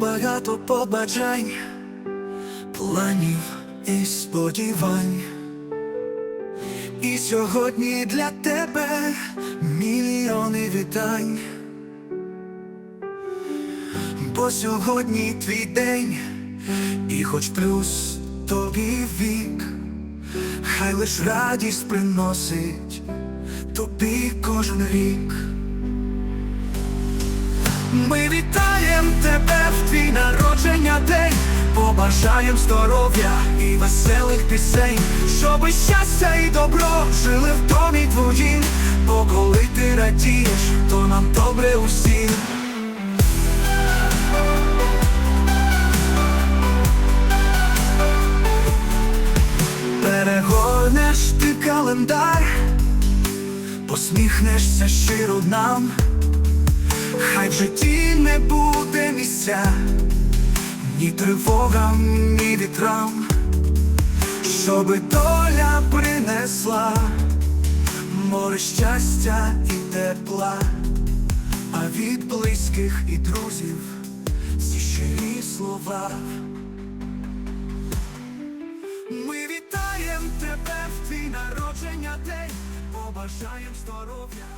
багато побажань, планів і сподівань. І сьогодні для тебе мільйони вітань. Бо сьогодні твій день, і хоч плюс тобі вік, хай лиш радість приносить тобі кожен рік. Ми вітаємо тебе побажаєм здоров'я і веселих пісень, щоби щастя і добро жили в домі твоїм, бо коли ти радієш, то нам добре усім. Перегорнеш ти календар, посміхнешся щиро нам, хай в житті не буде місця, ні тривогам, ні вітрам, щоби доля принесла море щастя і тепла, а від близьких і друзів ці щирі слова. Ми вітаєм тебе в твій народження день, побажаєм здоров'я